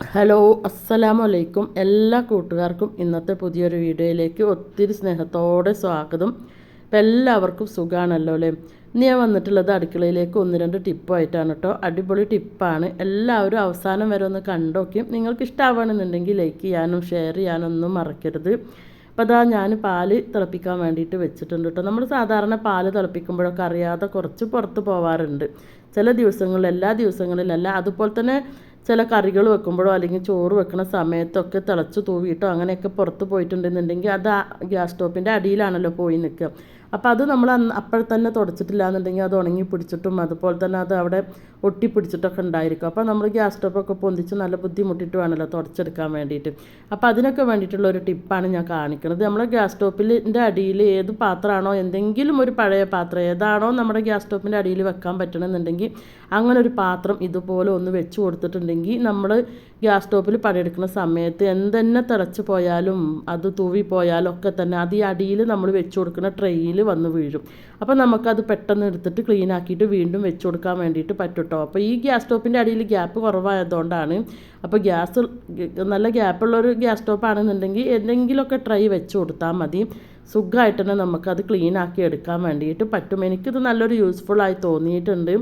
Hello അസ്സലാമു അലൈക്കും എല്ലാ കൂട്ടുകാർക്കും ഇന്നത്തെ പുതിയൊരു വീഡിയോയിലേക്ക് ഒത്തിരി സ്നേഹത്തോടെ സ്വാഗതം. ഇപ്പം എല്ലാവർക്കും സുഖമാണല്ലോ അല്ലേ? ഇന്ന് ഞാൻ വന്നിട്ടുള്ളത് അടുക്കളയിലേക്ക് ഒന്ന് രണ്ട് ടിപ്പായിട്ടാണ് കേട്ടോ. അടിപൊളി ടിപ്പാണ്. എല്ലാവരും അവസാനം വരെ ഒന്ന് കണ്ടോക്കും. നിങ്ങൾക്ക് ഇഷ്ടമാവുകയാണെന്നുണ്ടെങ്കിൽ ലൈക്ക് ചെയ്യാനും ഷെയർ ചെയ്യാനും ഒന്നും മറക്കരുത്. അപ്പോൾ അതാ ഞാൻ പാൽ തിളപ്പിക്കാൻ വേണ്ടിയിട്ട് വെച്ചിട്ടുണ്ട് കേട്ടോ. നമ്മൾ സാധാരണ പാൽ തിളപ്പിക്കുമ്പോഴൊക്കെ അറിയാതെ കുറച്ച് പുറത്ത് പോവാറുണ്ട്. ചില ദിവസങ്ങളിൽ എല്ലാ ദിവസങ്ങളിലല്ല. അതുപോലെ തന്നെ ചില കറികൾ വെക്കുമ്പോഴോ അല്ലെങ്കിൽ ചോറ് വെക്കുന്ന സമയത്തൊക്കെ തിളച്ച് തൂവിയിട്ടോ അങ്ങനെയൊക്കെ പുറത്ത് പോയിട്ടുണ്ടെന്നുണ്ടെങ്കിൽ അത് ഗ്യാസ് സ്റ്റോപ്പിന്റെ അടിയിലാണല്ലോ പോയി നിൽക്കുക. അപ്പോൾ അത് നമ്മൾ അപ്പോൾ തന്നെ തുടച്ചിട്ടില്ല എന്നുണ്ടെങ്കിൽ അത് ഉണങ്ങി പിടിച്ചിട്ടും അതുപോലെ തന്നെ അത് അവിടെ ഒട്ടി പിടിച്ചിട്ടൊക്കെ ഉണ്ടായിരിക്കും. അപ്പോൾ നമ്മൾ ഗ്യാസ് സ്റ്റോപ്പൊക്കെ പൊന്തിച്ച് നല്ല ബുദ്ധിമുട്ടിട്ട് വേണമല്ലോ തുടച്ചെടുക്കാൻ വേണ്ടിയിട്ട്. അപ്പോൾ അതിനൊക്കെ വേണ്ടിയിട്ടുള്ള ഒരു ടിപ്പാണ് ഞാൻ കാണിക്കുന്നത് നമ്മൾ ഗ്യാസ് സ്റ്റോപ്പിന്റെ അടിയിൽ ഏത് പാത്രമാണോ എന്തെങ്കിലും ഒരു പഴയ പാത്രം ഏതാണോ നമ്മുടെ ഗ്യാസ് സ്റ്റോപ്പിന്റെ അടിയിൽ വെക്കാൻ പറ്റണമെന്നുണ്ടെങ്കിൽ അങ്ങനെ ഒരു പാത്രം ഇതുപോലെ ഒന്ന് വെച്ച് കൊടുത്തിട്ടുണ്ടെങ്കിൽ നമ്മൾ ഗ്യാസ് സ്റ്റോപ്പിൽ പണിയെടുക്കുന്ന സമയത്ത് എന്തെന്നെ തിളച്ച് പോയാലും അത് തൂവി പോയാലും ഒക്കെ തന്നെ അത് ഈ അടിയിൽ നമ്മൾ വെച്ച് കൊടുക്കുന്ന ട്രെയിൽ വന്ന് വീഴും. അപ്പോൾ നമുക്കത് പെട്ടെന്ന് എടുത്തിട്ട് ക്ലീൻ ആക്കിയിട്ട് വീണ്ടും വെച്ച് കൊടുക്കാൻ വേണ്ടിയിട്ട് പറ്റും കേട്ടോ അപ്പോൾ ഈ ഗ്യാസ് സ്റ്റോപ്പിന്റെ അടിയിൽ ഗ്യാപ്പ് കുറവായതുകൊണ്ടാണ് അപ്പോൾ ഗ്യാസ് നല്ല ഗ്യാപ്പുള്ളൊരു ഗ്യാസ് സ്റ്റോപ്പാണെന്നുണ്ടെങ്കിൽ എന്തെങ്കിലുമൊക്കെ ട്രൈ വെച്ച് കൊടുത്താൽ മതി. സുഖമായിട്ട് തന്നെ നമുക്കത് ക്ലീൻ ആക്കി എടുക്കാൻ വേണ്ടിയിട്ട് പറ്റും. എനിക്കിത് നല്ലൊരു യൂസ്ഫുൾ ആയി തോന്നിയിട്ടുണ്ട്.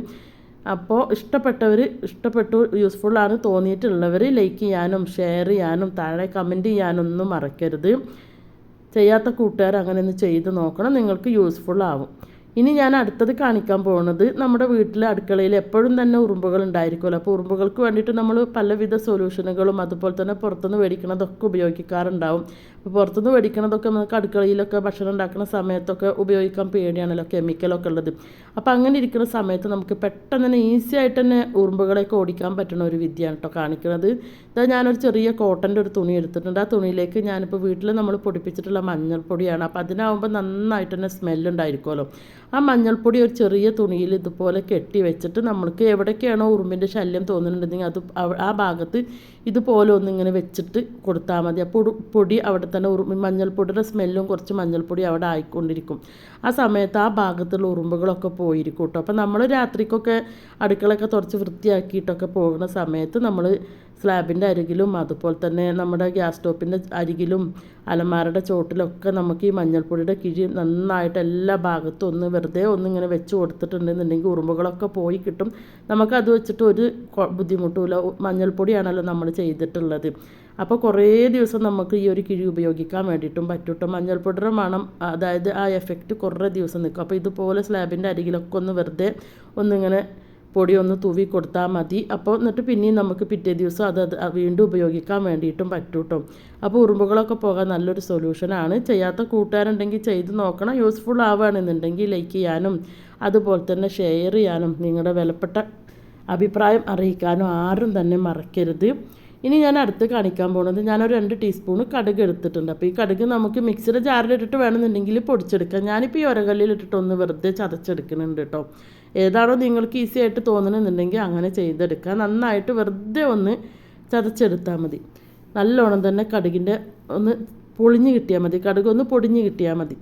അപ്പോൾ ഇഷ്ടപ്പെട്ടവർ ഇഷ്ടപ്പെട്ടു യൂസ്ഫുള്ളാണ് തോന്നിയിട്ടുള്ളവർ ലൈക്ക് ചെയ്യാനും ഷെയർ ചെയ്യാനും താഴെ കമന്റ് ചെയ്യാനൊന്നും മറക്കരുത്. ചെയ്യാത്ത കൂട്ടുകാർ അങ്ങനെ ഒന്ന് ചെയ്ത് നോക്കണം നിങ്ങൾക്ക് യൂസ്ഫുൾ ആവും. ഇനി ഞാൻ അടുത്തത് കാണിക്കാൻ പോകുന്നത് നമ്മുടെ വീട്ടിലെ അടുക്കളയിൽ എപ്പോഴും തന്നെ ഉറുമ്പുകൾ ഉണ്ടായിരിക്കുമല്ലോ. അപ്പോൾ ഉറുമ്പുകൾക്ക് വേണ്ടിയിട്ട് നമ്മൾ പലവിധ സൊല്യൂഷനുകളും അതുപോലെ തന്നെ പുറത്തുനിന്ന് മേടിക്കുന്നതൊക്കെ ഉപയോഗിക്കാറുണ്ടാവും. അപ്പോൾ പുറത്തുനിന്ന് മേടിക്കുന്നതൊക്കെ നമുക്ക് അടുക്കളയിലൊക്കെ ഭക്ഷണം ഉണ്ടാക്കുന്ന സമയത്തൊക്കെ ഉപയോഗിക്കാൻ പേടിയാണല്ലോ കെമിക്കലൊക്കെ ഉള്ളത്. അപ്പോൾ അങ്ങനെ ഇരിക്കുന്ന സമയത്ത് നമുക്ക് പെട്ടെന്ന് തന്നെ ഈസി ആയിട്ട് തന്നെ ഉറുമ്പുകളെയൊക്കെ ഓടിക്കാൻ പറ്റുന്ന ഒരു വിദ്യയാണ് കേട്ടോ കാണിക്കുന്നത്. ഇതാ ഞാനൊരു ചെറിയ കോട്ടന്റെ ഒരു തുണി എടുത്തിട്ടുണ്ട്. ആ തുണിയിലേക്ക് ഞാനിപ്പോൾ വീട്ടിൽ നമ്മൾ പൊടിപ്പിച്ചിട്ടുള്ള മഞ്ഞൾപ്പൊടിയാണ്. അപ്പോൾ അതിനാവുമ്പോൾ നന്നായിട്ട് തന്നെ സ്മെല്ലുണ്ടായിരിക്കുമല്ലോ ആ മഞ്ഞൾപ്പൊടി ഒരു ചെറിയ തുണിയിൽ ഇതുപോലെ കെട്ടി വെച്ചിട്ട് നമ്മൾക്ക് എവിടേക്കാണോ ഉറുമ്പിന്റെ ശല്യം തോന്നുന്നുണ്ടെങ്കിൽ അത് ആ ഭാഗത്ത് ഇതുപോലെ ഒന്നിങ്ങനെ വെച്ചിട്ട് കൊടുത്താൽ മതി. അപ്പോൾ പൊടി അവിടെ തന്നെ ഉറുമ്പ് മഞ്ഞൾപ്പൊടിയുടെ സ്മെല്ലും കുറച്ച് മഞ്ഞൾപ്പൊടി അവിടെ ആയിക്കൊണ്ടിരിക്കും. ആ സമയത്ത് ആ ഭാഗത്തുള്ള ഉറുമ്പുകളൊക്കെ പോയിരിക്കും കേട്ടോ. അപ്പോൾ നമ്മൾ രാത്രിക്കൊക്കെ അടുക്കളയൊക്കെ തുടച്ച് വൃത്തിയാക്കിയിട്ടൊക്കെ പോകുന്ന സമയത്ത് നമ്മൾ സ്ലാബിന്റെ അരികിലും അതുപോലെ തന്നെ നമ്മുടെ ഗ്യാസ് സ്റ്റോപ്പിന്റെ അരികിലും അലമാരയുടെ ചോട്ടിലൊക്കെ നമുക്ക് ഈ മഞ്ഞൾപ്പൊടിയുടെ കിഴി നന്നായിട്ട് എല്ലാ ഭാഗത്തും ഒന്ന് വെറുതെ ഒന്നിങ്ങനെ വെച്ച് കൊടുത്തിട്ടുണ്ടെന്നുണ്ടെങ്കിൽ ഉറുമ്പുകളൊക്കെ പോയി കിട്ടും. നമുക്കത് വെച്ചിട്ട് ഒരു ബുദ്ധിമുട്ടുമില്ല. മഞ്ഞൾപ്പൊടിയാണല്ലോ നമ്മൾ ചെയ്തിട്ടുള്ളത്. അപ്പോൾ കുറേ ദിവസം നമുക്ക് ഈ ഒരു കിഴി ഉപയോഗിക്കാൻ വേണ്ടിയിട്ടും പറ്റൂട്ടോ? മഞ്ഞൾപ്പൊടിയുടെ മണം അതായത് ആ എഫക്റ്റ് കുറേ ദിവസം നിൽക്കും. അപ്പോൾ ഇതുപോലെ സ്ലാബിന്റെ അരികിലൊക്കെ ഒന്ന് വെറുതെ ഒന്നിങ്ങനെ പൊടി ഒന്ന് തൂവി കൊടുത്താൽ മതി. അപ്പോൾ എന്നിട്ട് പിന്നെയും നമുക്ക് പിറ്റേ ദിവസം അത് വീണ്ടും ഉപയോഗിക്കാൻ വേണ്ടിയിട്ടും പറ്റും കേട്ടോ അപ്പോൾ ഉറുമ്പുകളൊക്കെ പോകാൻ നല്ലൊരു സൊല്യൂഷനാണ് ചെയ്യാത്ത കൂട്ടുകാരുണ്ടെങ്കിൽ ചെയ്ത് നോക്കണം. യൂസ്ഫുൾ ആവുകയാണെന്നുണ്ടെങ്കിൽ ലൈക്ക് ചെയ്യാനും അതുപോലെ തന്നെ ഷെയർ ചെയ്യാനും നിങ്ങളുടെ വിലപ്പെട്ട അഭിപ്രായം അറിയിക്കാനും ആരും തന്നെ മറക്കരുത്. ഇനി ഞാൻ അടുത്ത് കാണിക്കാൻ പോകുന്നത് ഞാനൊരു രണ്ട് ടീസ്പൂൺ കടുക് എടുത്തിട്ടുണ്ട്. അപ്പോൾ ഈ കടുക് നമുക്ക് മിക്സിയുടെ ജാറിലിട്ടിട്ട് വേണമെന്നുണ്ടെങ്കിൽ പൊടിച്ചെടുക്കാം. ഞാനിപ്പോൾ ഈ ഒരകല്ലിലിട്ടിട്ടൊന്ന് വെറുതെ ചതച്ചെടുക്കുന്നുണ്ട് കേട്ടോ ഏതാണോ നിങ്ങൾക്ക് ഈസി ആയിട്ട് തോന്നണമെന്നുണ്ടെങ്കിൽ അങ്ങനെ ചെയ്തെടുക്കുക. നന്നായിട്ട് വെറുതെ ഒന്ന് ചതച്ചെടുത്താൽ മതി. നല്ലോണം തന്നെ കടുകിന്റെ ഒന്ന് പൊളിഞ്ഞ് കിട്ടിയാൽ മതി. കടുക് ഒന്ന് പൊടിഞ്ഞ് കിട്ടിയാൽ മതി.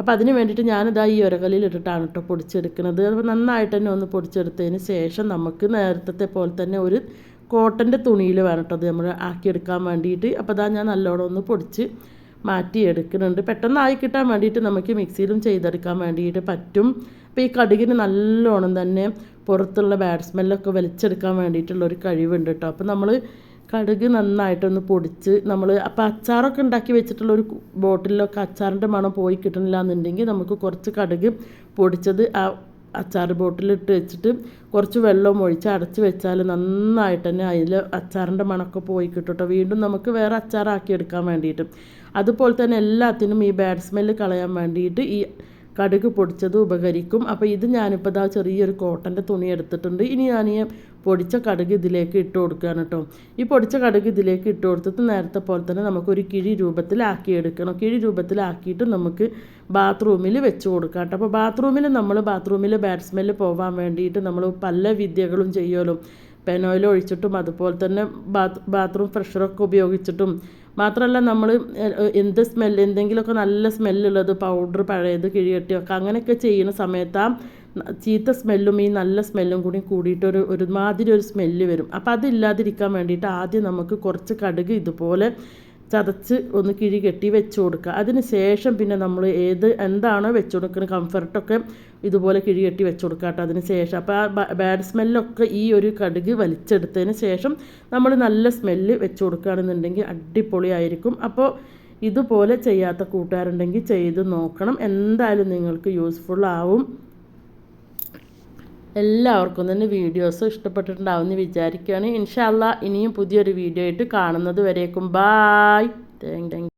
അപ്പോൾ അതിന് വേണ്ടിയിട്ട് ഞാനിതാ ഈ ഒരകലിൽ ഇട്ടിട്ടാണ് കേട്ടോ പൊടിച്ചെടുക്കുന്നത്. അപ്പോൾ നന്നായിട്ട് തന്നെ ഒന്ന് പൊടിച്ചെടുത്തതിന് ശേഷം നമുക്ക് നേരത്തെ പോലെ തന്നെ ഒരു കോട്ടന്റെ തുണിയിൽ വേണം കേട്ടോ അത് നമ്മൾ ആക്കിയെടുക്കാൻ വേണ്ടിയിട്ട്. അപ്പോൾ അതാ ഞാൻ നല്ലോണം ഒന്ന് പൊടിച്ച് മാറ്റി എടുക്കുന്നുണ്ട് പെട്ടെന്ന് ആയി കിട്ടാൻ വേണ്ടിയിട്ട് നമുക്ക് മിക്സിയിലും ചെയ്തെടുക്കാൻ വേണ്ടിയിട്ട് പറ്റും. അപ്പോൾ ഈ കടുകിന് നല്ലോണം തന്നെ പുറത്തുള്ള ബാഡ് സ്മെല്ലൊക്കെ വലിച്ചെടുക്കാൻ വേണ്ടിയിട്ടുള്ള ഒരു കഴിവുണ്ട് കേട്ടോ അപ്പോൾ നമ്മൾ കടുക് നന്നായിട്ടൊന്ന് പൊടിച്ച് നമ്മൾ അപ്പോൾ അച്ചാറൊക്കെ ഉണ്ടാക്കി വെച്ചിട്ടുള്ള ഒരു ബോട്ടിലൊക്കെ അച്ചാറിന്റെ മണം പോയി കിട്ടണില്ല എന്നുണ്ടെങ്കിൽ നമുക്ക് കുറച്ച് കടുക് പൊടിച്ചത് ആ അച്ചാർ ബോട്ടിലിട്ട് വെച്ചിട്ട് കുറച്ച് വെള്ളം ഒഴിച്ച് അടച്ച് വെച്ചാൽ നന്നായിട്ട് തന്നെ അതിൽ അച്ചാറിന്റെ മണമൊക്കെ പോയി കിട്ടും വീണ്ടും നമുക്ക് വേറെ അച്ചാറാക്കി എടുക്കാൻ വേണ്ടിയിട്ട്. അതുപോലെ തന്നെ എല്ലാത്തിനും ഈ ബാഡ് സ്മെല്ല് കളയാൻ വേണ്ടിയിട്ട് ഈ കടുക് പൊടിച്ചത് ഉപകരിക്കും. അപ്പോൾ ഇത് ഞാനിപ്പോൾ ഇതാ ചെറിയൊരു കോട്ടന്റെ തുണി എടുത്തിട്ടുണ്ട്. ഇനി ഞാൻ ഈ പൊടിച്ച കടുക് ഇതിലേക്ക് ഇട്ട് കൊടുക്കുകയാണ് കേട്ടോ ഈ പൊടിച്ച കടുക് ഇതിലേക്ക് ഇട്ട് കൊടുത്തിട്ട് നേരത്തെ പോലെ തന്നെ നമുക്കൊരു കിഴി രൂപത്തിലാക്കി എടുക്കണം. കിഴി രൂപത്തിലാക്കിയിട്ട് നമുക്ക് ബാത്റൂമിൽ വെച്ച് കൊടുക്കാം കേട്ടോ അപ്പോൾ ബാത്റൂമിൽ നമ്മൾ ബാത്റൂമിൽ ബാഡ് സ്മെല്ല് പോകാൻ വേണ്ടിയിട്ട് നമ്മൾ പല വിദ്യകളും ചെയ്യുമല്ലോ പെനോയിൽ ഒഴിച്ചിട്ടും അതുപോലെ തന്നെ ബാത്ത് ബാത്റൂം ഫ്രഷറൊക്കെ ഉപയോഗിച്ചിട്ടും മാത്രമല്ല നമ്മൾ എന്ത് സ്മെല്ല് എന്തെങ്കിലുമൊക്കെ നല്ല സ്മെല്ലുള്ളത് പൗഡർ പഴയത് കിഴികെട്ടിയൊക്കെ അങ്ങനെയൊക്കെ ചെയ്യുന്ന സമയത്ത് ആ ചീത്ത സ്മെല്ലും ഈ നല്ല സ്മെല്ലും കൂടി കൂടിയിട്ട് ഒരു ഒരുമാതിരി ഒരു സ്മെല്ല് വരും. അപ്പോൾ അതില്ലാതിരിക്കാൻ വേണ്ടിയിട്ട് ആദ്യം നമുക്ക് കുറച്ച് കടുക് ഇതുപോലെ ചതച്ച് ഒന്ന് കിഴി കെട്ടി വെച്ച് കൊടുക്കുക. അതിന് ശേഷം പിന്നെ നമ്മൾ ഏത് എന്താണോ വെച്ച് കൊടുക്കുന്നത് കംഫർട്ടൊക്കെ ഇതുപോലെ കിഴി കെട്ടി വെച്ച് കൊടുക്കുക കേട്ടോ അതിന് ശേഷം. അപ്പോൾ ആ ബാഡ് സ്മെല്ലൊക്കെ ഈ ഒരു കടുക് വലിച്ചെടുത്തതിന് ശേഷം നമ്മൾ നല്ല സ്മെല്ല് വെച്ച് കൊടുക്കുകയാണെന്നുണ്ടെങ്കിൽ അടിപൊളിയായിരിക്കും. അപ്പോൾ ഇതുപോലെ ചെയ്യാത്ത കൂട്ടുകാരുണ്ടെങ്കിൽ ചെയ്ത് നോക്കണം. എന്തായാലും നിങ്ങൾക്ക് യൂസ്ഫുൾ ആവും. എല്ലാവർക്കും തന്നെ വീഡിയോസ് ഇഷ്ടപ്പെട്ടിട്ടുണ്ടാവും എന്ന് വിചാരിക്കുകയാണ് ഇൻഷാല്ല ഇനിയും പുതിയൊരു വീഡിയോ ആയിട്ട് കാണുന്നത് വരേക്കും. Bye thank thank